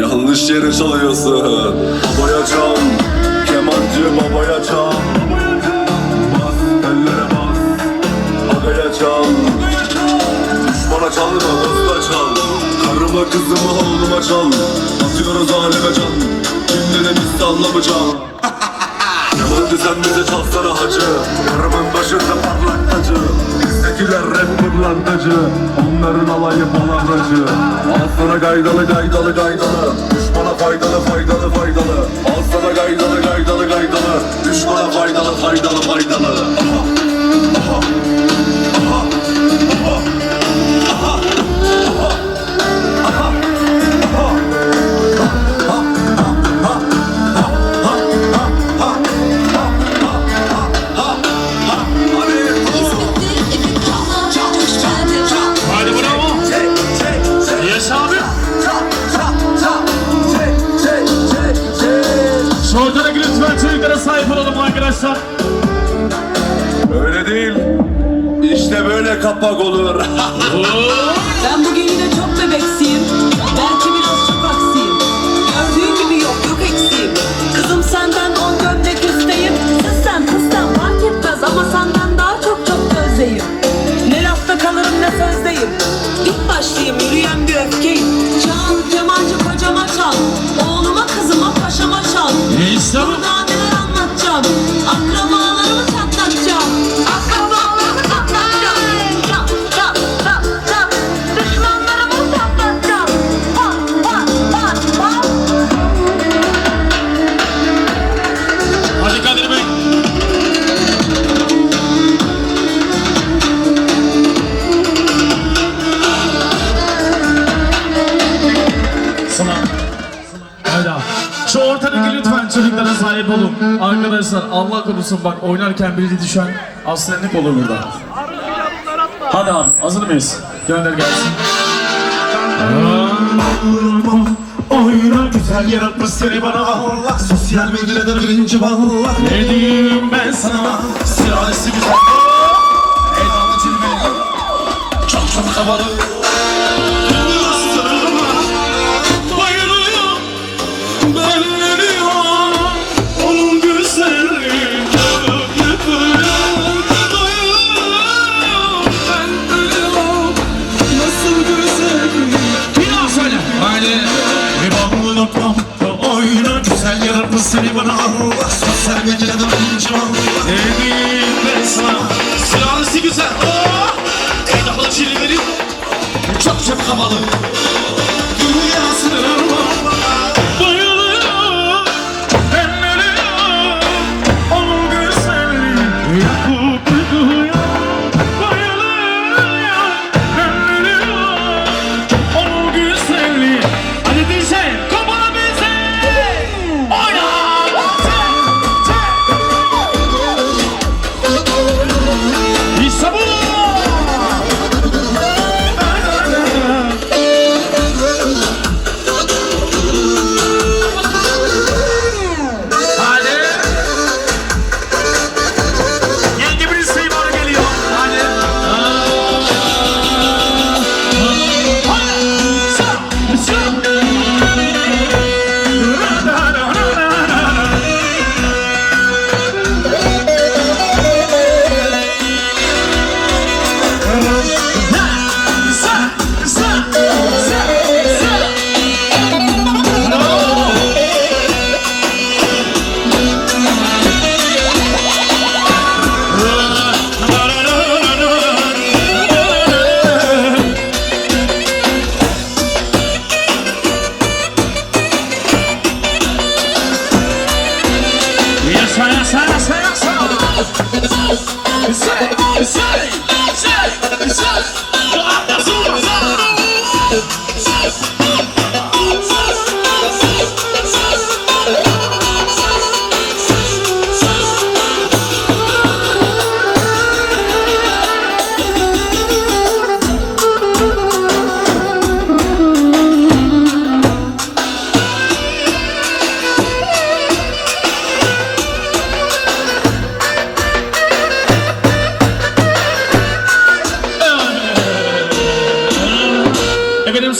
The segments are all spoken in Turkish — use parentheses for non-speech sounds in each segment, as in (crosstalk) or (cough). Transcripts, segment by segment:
Yanlış yere çalıyorsun. Babaya çal Kemancı babaya çal Bas ellere bas. Agaya çal Düşmana çalma dosta çal Karıma kızıma oğluma çal Atıyoruz aleme çal Şimdi de biz sallamı çal Kemancı sen bize çalsana hacı. Karımın başında parlak tacı. Bizdekiler rap pırlantacı Onların alayı palavacı Al sana gaydalı gaydalı gaydalı. Düşmana faydalı faydalı faydalı. Al sana gaydalı gaydalı gaydalı. Düşmana faydalı faydalı faydalı. aha, arkadaşlar. Öyle değil. İşte böyle kapak olur. (laughs) Hayda. Şu ortadaki lütfen çocuklara sahip olun. Arkadaşlar Allah korusun bak oynarken biri düşen aslenlik olur burada. Hadi abi hazır mıyız? Gönder gelsin. Oyna güzel yaratmış seni bana Allah Sosyal medyada birinci valla Ne diyeyim ben sana? Ben ölüyorum Onun güzelliğine yıkılıyorum Bayılıyorum, ben ölüyorum Nasıl güzellik Bir daha söyle Haydi Bir güzel yaratmış seni bana Allah Sosyal valla Ne diyeyim ben sana? Silahlısı güzel Oh! Eyvallah çilleri Çok çok havalı Say, say,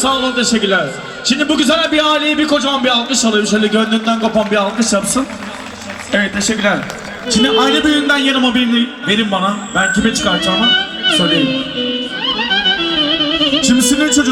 sağ olun teşekkürler. Şimdi bu güzel bir aileyi bir kocaman bir alkış alayım. Şöyle gönlünden kopan bir alkış yapsın. Evet teşekkürler. Şimdi aile büyüğünden yanıma birini verin bana. Ben kime çıkartacağımı söyleyeyim. Şimdi sinir çocuğunu